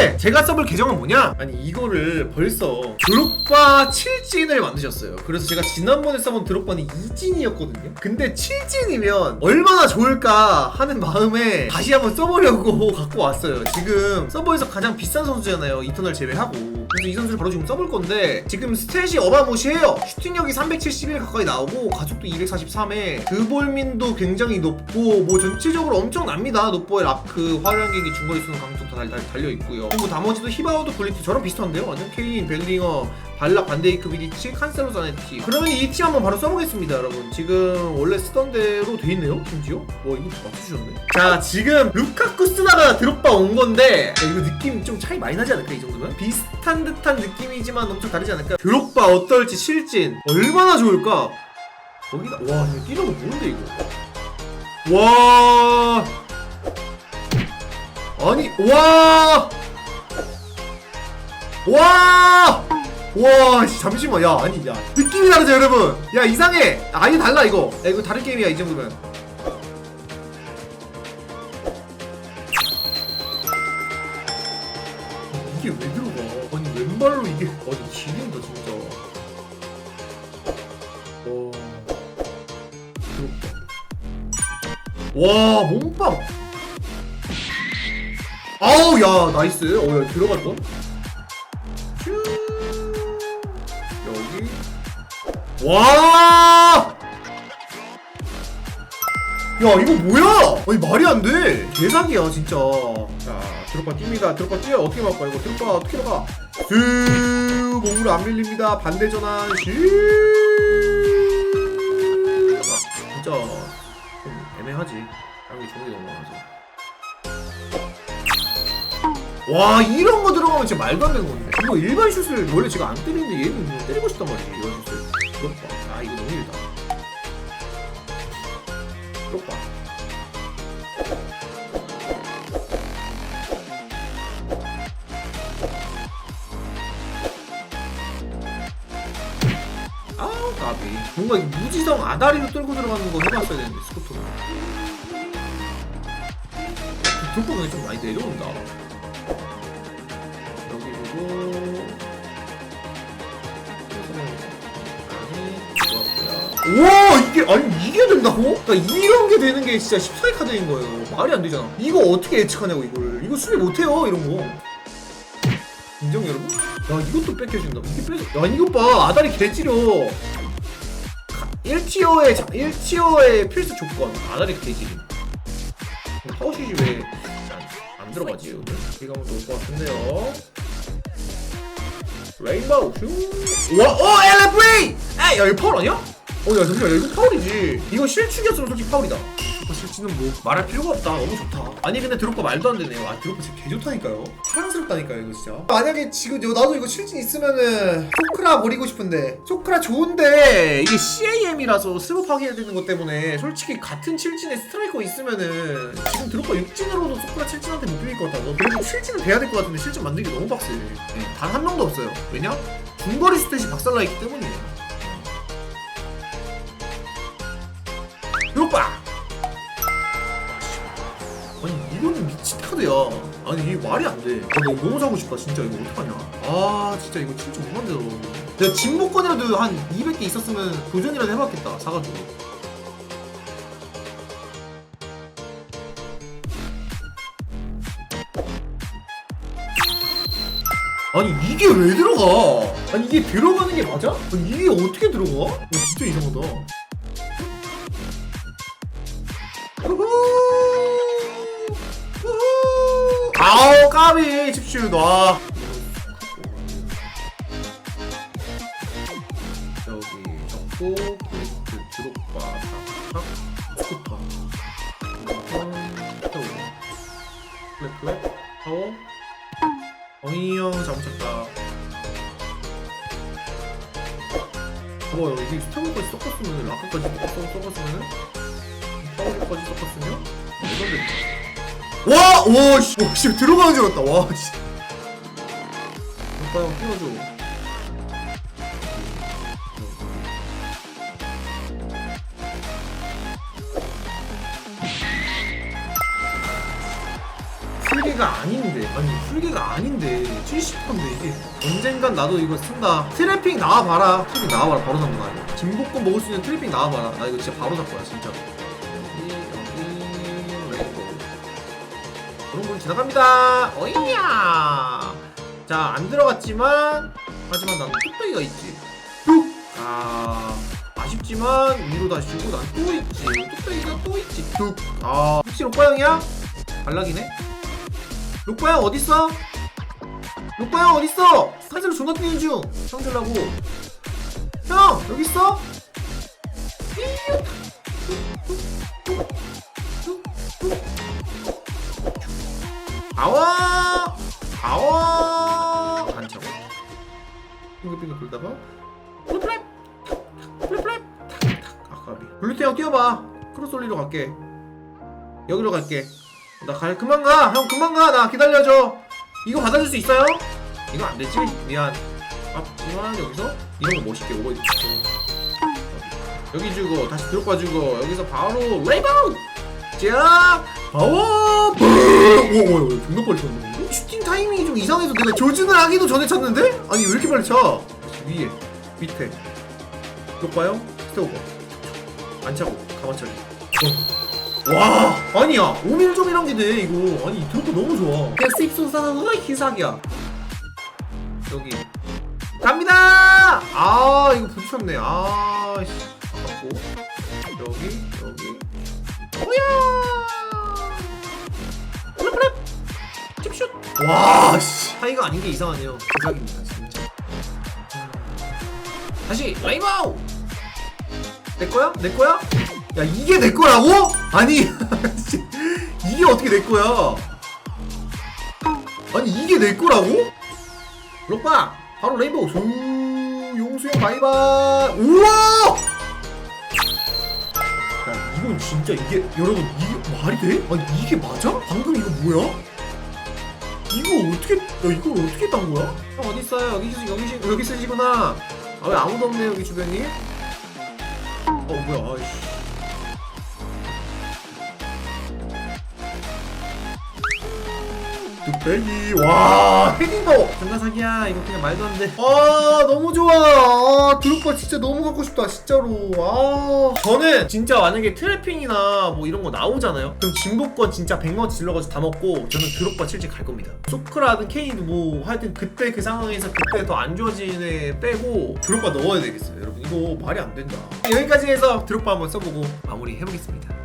근데 제가 써볼 계정은 뭐냐? 아니 이거를 벌써 드롭바 7진을 만드셨어요. 그래서 제가 지난번에 써본 드롭바는 2진이었거든요. 근데 7진이면 얼마나 좋을까 하는 마음에 다시 한번 써보려고 갖고 왔어요. 지금 서버에서 가장 비싼 선수잖아요. 이터널 제외하고. 그래서 이 선수를 바로 지금 써볼 건데 지금 스탯이 어마무시해요. 슈팅력이 371 가까이 나오고 가속도 243에 드볼민도 굉장히 높고 뭐 전체적으로 엄청납니다. 노포의 라크, 화려한계기, 중거리 수는 강쪽 다 달- 달- 달려 있고요. 그리고 나머지도 히바우드 굴리티 저랑 비슷한데요. 완전 케인, 벨링어, 발락, 반데이크, 비디치, 칸셀로 자네티 그러면 이 팀 한번 바로 써보겠습니다 여러분 지금 원래 쓰던 대로 돼 있네요 심지어 와 이거 맞춰주셨네 자 지금 루카쿠 쓰다가 드롭바 온 건데 야, 이거 느낌 좀 차이 많이 나지 않을까 이 정도면? 비슷한 듯한 느낌이지만 엄청 다르지 않을까? 드롭바 어떨지 실진 얼마나 좋을까? 거기다 와 이거 뛰는 거 뭔데 이거 와 아니 와 와! 와, 씨, 잠시만, 야, 아니, 야, 느낌이 다르죠, 여러분? 야, 이상해! 아예 달라, 이거. 야, 이거 다른 게임이야, 이 정도면. 이게 왜 들어가? 아니, 왼발로 이게, 아니, 지린다, 진짜. 와. 몸빵! 아우, 야, 나이스. 어, 야, 들어갈 뻔? 와! 야 이거 뭐야? 아니 말이 안 돼. 개사기야 진짜. 자 드롭바 뜁니다. 드롭바 뛰어 어떻게 막까 이거 드롭바 어떻게 막아? 슈 몸으로 안 밀립니다. 반대 전환 슈. 아, 진짜 좀 애매하지. 양이 종이 많아서. 와 이런 거 들어가면 진짜 말도 안 되는 건데 이거 일반 슛을 원래 제가 안 때리는데 얘는 때리고 싶단 말이지 이런 슛을 부럽다 아 이거 너무 일다. 부럽다 아우 까비. 뭔가 이 무지성 아다리로 끌고 들어가는 거 해봤어야 되는데 스코트로 돌파가 좀 많이 내려온다 와 이게 아니 이게 된다고? 그러니까 이런 게 되는 게 진짜 14의 카드인 거예요 말이 안 되잖아 이거 어떻게 예측하냐고 이거를 이거 수비 못해요 이런 거 인정 여러분? 야 이것도 뺏겨준다 이게 뺏어 야 이것 봐 아다리 개지려 1티어의 1티어의 필수 조건 아다리 개지리 파워슛이 왜안 들어가지 오늘? 이거 한번 놓을 것 같은데요 레인보우 슈 와! 어! LFA! 에이! 야 이거 파울 아니야? 어야 잠시만 야, 이거 파울이지. 이거 실축이었으면 솔직히 파울이다. 드롭바 실치는 뭐 말할 필요가 없다. 너무 좋다. 아니 근데 드롭바 말도 안 되네요 아 드롭바 진짜 개좋다니까요. 사랑스럽다니까요 이거 진짜. 만약에 지금 요- 나도 이거 실진 있으면은 소크라 버리고 싶은데. 소크라 좋은데 이게 CAM이라서 스톱하게 해야 되는 것 때문에 솔직히 같은 칠진에 스트라이커 있으면은 지금 드롭바 6진으로도 소크라 칠진한테 못 비빌 것 같아서 그리고 실진은 돼야 될 것 같은데 실진 만들기 너무 빡세. 네, 단한 명도 없어요. 왜냐? 중거리 스탯이 박살나 있기 때문이에요 카드야 아니 이게 말이 안 돼. 아, 나 이거 너무 사고 싶다. 진짜 이거 어떡하냐? 아 진짜 이거 진짜 못 만들어 내가 진목권이라도 한 200개 있었으면 도전이라도 해봤겠다 사가지고. 아니 이게 왜 들어가? 아니 이게 들어가는 게 맞아? 아니, 이게 어떻게 들어가? 어, 진짜 이상하다. 아우 까비 집슈 놔. 여기 적고 브레이크 드롭바 탁탁 스쿠터 플랫 플랫 파워 어이 형 잘못쳤다. 뭐 이게 스타일까지 섞었으면 라카까지 섞었으면은? 파워까지 섞었으면? 레전드 와! 와, 씨, 와, 씨, 들어가는 줄 알았다. 와, 씨. 오빠 형 끼워줘. 풀개가 아닌데. 아니, 풀개가 아닌데 70%인데 이게 언젠간 나도 이거 쓴다 트래핑 나와봐라 트래핑 나와봐라 바로 잡는 거 아니야 진복권 먹을 수 있는 트래핑 나와봐라 나 이거 진짜 바로 잡 거야 진짜 지나갑니다. 어이야. 자 안 들어갔지만 하지만 난 뚝배기가 있지. 뚝 아 아쉽지만 위로 다시 주고 난 또 있지. 뚝배기가 또 있지. 뚝 아 혹시 오빠 형이야? 발락이네? 록바 형 어딨어? 록바 형 어딨어? 사진을 존나 뛰는 중. 형들라고. 형 여기 있어? 아와 아와 반차고 빙글빙글 돌다가 플랩 플랩 탁탁 아까비 블루테 형 뛰어봐 크로솔리로 갈게 여기로 갈게 나 갈, 그만 가! 형 그만 가! 나 기다려줘! 이거 받아줄 수 있어요? 이거 안 되지? 미안. 아, 이만 여기서 이런 거 멋있게 오버. 여기 주고, 다시 들어가 주고, 여기서 바로 레이바우! 자, 파워! 오, 오, 오, 존나 빨리 쳤는데? 슈팅 타이밍이 좀 이상해서 내가 조준을 하기도 전에 쳤는데? 아니, 왜 이렇게 빨리 쳐? 위에, 밑에. 이거 봐요? 스테오버. 안 차고, 가만차기. 어. 와 아니야 오밀조밀한 게돼 이거 아니 드롭도 너무 좋아 그냥 씹소사가 희삭이야 여기 갑니다 아 이거 부딪혔네 아씨 아깝고 여기 여기 오야 플랩플랩 tip슛 와씨 차이가 아닌 게 이상하네요 대박입니다 진짜 다시 라이바우 내 거야? 내 거야? 야 이게 내 거라고? 아니 씨, 이게 어떻게 내 거야? 아니 이게 내 거라고? 록바 바로 레인보우 조 용수형 바이바이 우와! 야 이건 진짜 이게 여러분 이게 말이 돼? 아니 이게 맞아? 방금 이거 뭐야? 이거 어떻게 야 이걸 어떻게 딴 거야? 형 어디 있어요? 여기 쓰- 여기 쓰- 여기 쓰시구나. 아 왜 아무도 없네 여기 주변이? 어 뭐야? 아이씨. 뚝배기 와 헤딩 파워 장난사기야 이거 그냥 말도 안돼 아 너무 좋아 아 드롭바 진짜 너무 갖고 싶다 진짜로. 아. 저는 진짜 만약에 트래핑이나 뭐 이런 거 나오잖아요? 그럼 진복권 진짜 100만 질러가지고 다 먹고 저는 드롭바 칠지 갈 겁니다. 소크라든 케이도 뭐 하여튼 그때 그 상황에서 그때 더 안 좋아지는 애 빼고 드롭바 넣어야 되겠어요 여러분. 이거 말이 안 된다. 여기까지 해서 드롭바 한번 써보고 마무리 해보겠습니다